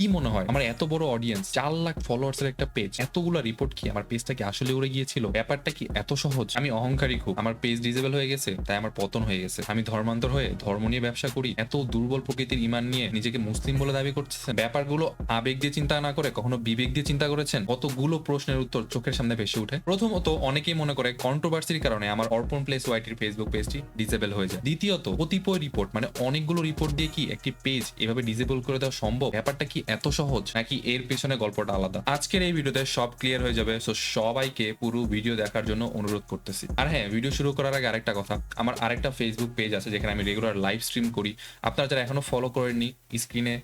মনে হয়? আমার এত বড় অডিয়েন্স চার লাখ ফলোয়ার্স এর একটা পেজ এতগুলো রিপোর্ট কি আমার পেজটা কি আসলে উড়ে গিয়েছিল? ব্যাপারটা কি এত সহজ? আমি অহংকারী খুব। আমার পেজ ডিজেবল হয়ে গেছে, তাই আমার পতন হয়ে গেছে। আমি ধর্মান্তর হয়ে ধর্ম নিয়ে ব্যবসা করি, এত দুর্বল প্রকৃতির ইমান নিয়ে নিজেকে মুসলিম বলে দাবি করতেছেন। ব্যাপারগুলো আবেগ দিয়ে চিন্তা না করে, কখনো বিবেক দিয়ে চিন্তা করেছেন? কতগুলো প্রশ্নের উত্তর চোখের সামনে ভেসে ওঠে? প্রথমত, অনেকেই মনে করে কন্ট্রোভার্সির কারণে আমার অর্পণ প্লেস ওয়াইটির ফেসবুক পেজটি ডিজেবল হয়ে যায়। দ্বিতীয়ত, কতিপয় রিপোর্ট মানে অনেকগুলো রিপোর্ট দিয়ে কি একটি পেজ এভাবে ডিজেবল করে দেওয়া সম্ভব? ব্যাপারটা কি এত সহজ নাকি এর পেছনে গল্পটা আলাদা? আজকের এই ভিডিওতে সব ক্লিয়ার হয়ে যাবে সো সবাইকে পুরো ভিডিও দেখার জন্য অনুরোধ করতেছি। আর হ্যাঁ ভিডিও শুরু করার আগে আরেকটা কথা, আমার আরেকটা ফেসবুক পেজ আছে যেখানে আমি রেগুলার লাইভ স্ট্রিম করি। আপনারা যারা এখনও ফলো করেননি স্ক্রিনে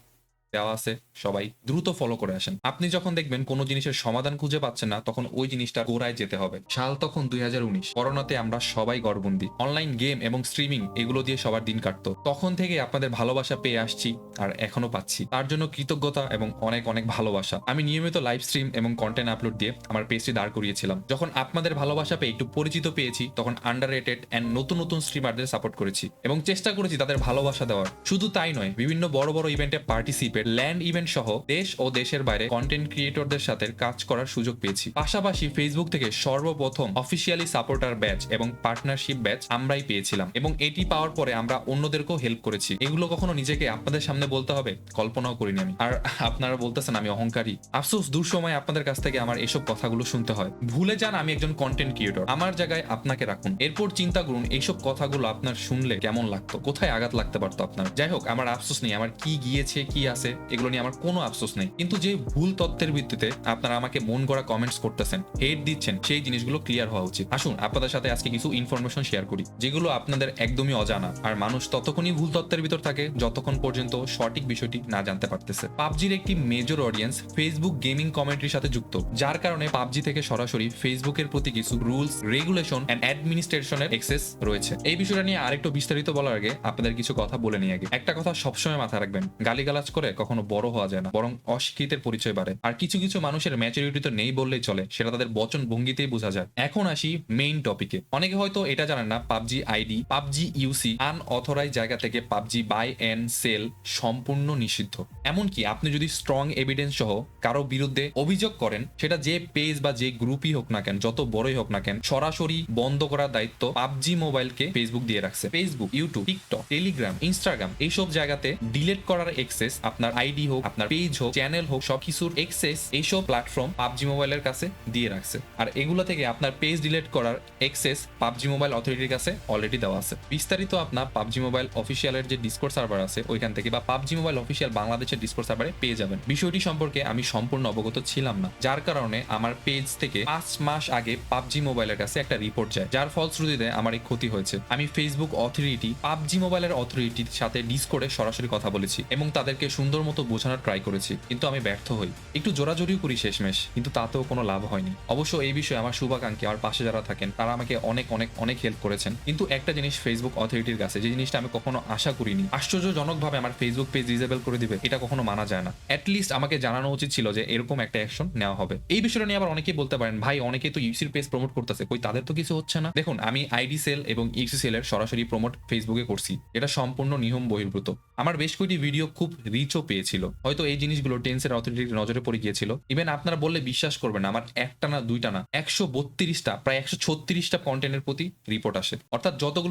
দেওয়া আছে, সবাই দ্রুত ফলো করে আসেন। আপনি যখন দেখবেন কোনো জিনিসের সমাধান খুঁজে পাচ্ছেন না, তখন ওই জিনিসটা গোড়ায় যেতে হবে। সাল তখন দুই হাজার উনিশ, করোনাতে আমরা সবাই গড়বন্দি অনলাইন গেম এবং স্ট্রিমিং এগুলো দিয়ে সবার দিন কাটতো। তখন থেকে আপনাদের ভালোবাসা পেয়ে আসছি আর এখনও পাচ্ছি। তার জন্য কৃতজ্ঞতা এবং অনেক অনেক ভালোবাসা। আমি নিয়মিত লাইভ স্ট্রিম এবং কন্টেন্ট আপলোড দিয়ে আমার পেজটি দাঁড় করিয়েছিলাম। যখন আপনাদের ভালোবাসা পেয়ে একটু পরিচিত পেয়েছি, তখন আন্ডার রেটেড অ্যান্ড নতুন নতুন স্ট্রিমারদের সাপোর্ট করেছি। এবং চেষ্টা করেছি তাদের ভালোবাসা দেওয়ার। শুধু তাই নয়, বিভিন্ন বড় বড় ইভেন্টে পার্টিসিপেট ল্যান্ড ইভেন্ট সহ দেশ ও দেশের বাইরে কন্টেন্ট ক্রিয়েটরদের সাথে কাজ করার সুযোগ পেয়েছি। পাশাপাশি ফেসবুক থেকে সর্বপ্রথম অফিসিয়ালি সাপোর্টার ব্যাচ এবং পার্টনারশিপ ব্যাচ আমরাই পেয়েছিলাম এবং এটি পাওয়ার পরে আমরা অন্যদেরকেও হেল্প করেছি। এগুলো কখনো নিজেকে আপনাদের সামনে বলতে হবে? কল্পনাও করিনি আমি। আর আপনারা বলতেছেন আমি অহংকারী। আফসোস দূর সময় আপনাদের কাছ থেকে আমার এসব কথাগুলো শুনতে হয়। ভুলে যান আমি একজন কন্টেন্ট ক্রিয়েটর আমার জায়গায় আপনাকে রাখুন। এরপর চিন্তা করুন, এইসব কথাগুলো আপনার শুনলে কেমন লাগতো? কোথায় আঘাত লাগতে পারতো আপনার? যাই হোক, আমার আফসোস নেই। আমার কি গিয়েছে, কি আছে? এগুলো নিয়ে আমার কোনো আফসোস নেই। কিন্তু যে ভুল তথ্যের ভিত্তিতে আপনারা আমাকে মন গড়া কমেন্টস করতেছেন হেড দিচ্ছেন, সেই জিনিসগুলো ক্লিয়ার হওয়া উচিত। আসুন, আপনাদের সাথে আজকে কিছু ইনফরমেশন শেয়ার করি, যেগুলো আপনাদের একদমই অজানা। আর মানুষ ততক্ষণই ভুল তথ্যের ভিতর থাকে, যতক্ষণ পর্যন্ত সঠিক বিষয়টি না জানতে পারতেছে। পাবজির একটি মেজর অডিয়েন্স ফেসবুক গেমিং কমেন্ট্রির সাথে যুক্ত, যার কারণে পাবজি থেকে সরাসরি ফেসবুকের প্রতি কিছু রুলস রেগুলেশন এন্ড অ্যাডমিনিস্ট্রেশনের এক্সেস রয়েছে। এই বিষয়টা নিয়ে আরেকটু বিস্তারিত বলার আগে আপনাদের কিছু কথা বলে নিয়ে আগে। একটা কথা সবসময় মাথায় রাখবেন, গালিগালাজ করে কখনো বড় হওয়া যায় না, বরং অশিক্ষিতের পরিচয় বাড়ে। আর কিছু কিছু মানুষের ম্যাচুরিটি তো নেই বললেই চলে, সেটা তাদের বচন ভঙ্গিতেই বোঝা যায়। এখন আসি মেইন টপিকে অনেকে হয়তো এটা জানেন না, PUBG ID, PUBG UC unauthorised জায়গা থেকে পাবজি বাই এন্ড সেল সম্পূর্ণ নিষিদ্ধ। এমনকি আপনি যদি স্ট্রং এভিডেন্স সহ কারও বিরুদ্ধে অভিযোগ করেন, সেটা যে পেজ বা যে গ্রুপই হোক না কেন, যত বড়ই হোক না কেন, সরাসরি বন্ধ করার দায়িত্ব পাবজি মোবাইলকে ফেসবুক দিয়ে রাখছে। Facebook YouTube TikTok Telegram Instagram এইসব জায়গাতে ডিলেট করার এক্সেস আপনার আইডি হোক, আপনার পেজ হোক চ্যানেল হোক, সবকিছুর এক্সেস এইসব প্ল্যাটফর্ম পাবজি মোবাইলের কাছে দিয়ে রাখছে। আর এগুলো থেকে আপনার পেজ ডিলেট করার এক্সেস পাবজি মোবাইল অথরিটির কাছে অলরেডি দেওয়া আছে। বিস্তারিত আপনার পাবজি মোবাইল অফিসিয়ালের যে ডিসকোড সার্ভার আছে, ওইখান থেকে বা পাবজি মোবাইল অফিসিয়াল বাংলাদেশের ডিসকোড সার্ভারে পেয়ে যাবেন। বিষয়টি সম্পর্কে আমি সম্পূর্ণ অবগত ছিলাম না। যার কারণে আমার পেজ থেকে পাঁচ মাস আগে পাবজি মোবাইলের কাছে একটা রিপোর্ট যায়, যার ফলশ্রুতিতে আমার এই ক্ষতি হয়েছে। আমি ফেসবুক অথরিটি পাবজি মোবাইলের অথরিটির সাথে ডিসকোডে সরাসরি কথা বলেছি এবং তাদেরকে সুন্দর মতো বোঝানোর ট্রাই করেছি, কিন্তু আমি ব্যর্থ হই। একটু জোরাজোরিও করি শেষমেশ, কিন্তু তাতেও কোনো লাভ হয়নি। অবশ্য এই বিষয়ে আমার শুভাকাঙ্ক্ষী, আমার পাশে যারা থাকেন, তারা আমাকে অনেক অনেক অনেক হেল্প করেছেন। কিন্তু একটা জিনিস ফেসবুক অথরিটির কাছে, যে জিনিসটা আমি কখনো আশা করিনি, আশ্চর্যজনকভাবে আমার ফেসবুক পেজ ডিসেবল করে দিবে, এটা কখনো মানা যায় না। অ্যাটলিস্ট আমাকে জানানো উচিত ছিল যে এরকম একটা অ্যাকশন নেওয়া হবে। এই বিষয়টা নিয়ে আবার অনেকেই বলতে পারেন, ভাই অনেকে তো ইউসির পেজ প্রমোট করতেছে, কই তাদের তো কিছু হচ্ছে না? দেখুন, আমি আইডি সেল এবং ইউসি সেলের সরাসরি প্রমোট ফেসবুকে করছি, এটা সম্পূর্ণ নিয়ম বহির্ভূত। আমার বেশ কয়েকটি ভিডিও খুব রিচও পেয়েছিল। হয়তো এই জিনিসগুলো টেন্সের অথরিটির নজরে পড়ে গিয়েছিল। ইভেন আপনারা বললে বিশ্বাস করবেন আমার একটা না, দুইটা না, একশো বত্রিশটা, প্রায় একশো ছত্রিশটা কন্টেন্টের প্রতি রিপোর্ট আসে। অর্থাৎ যতগুলো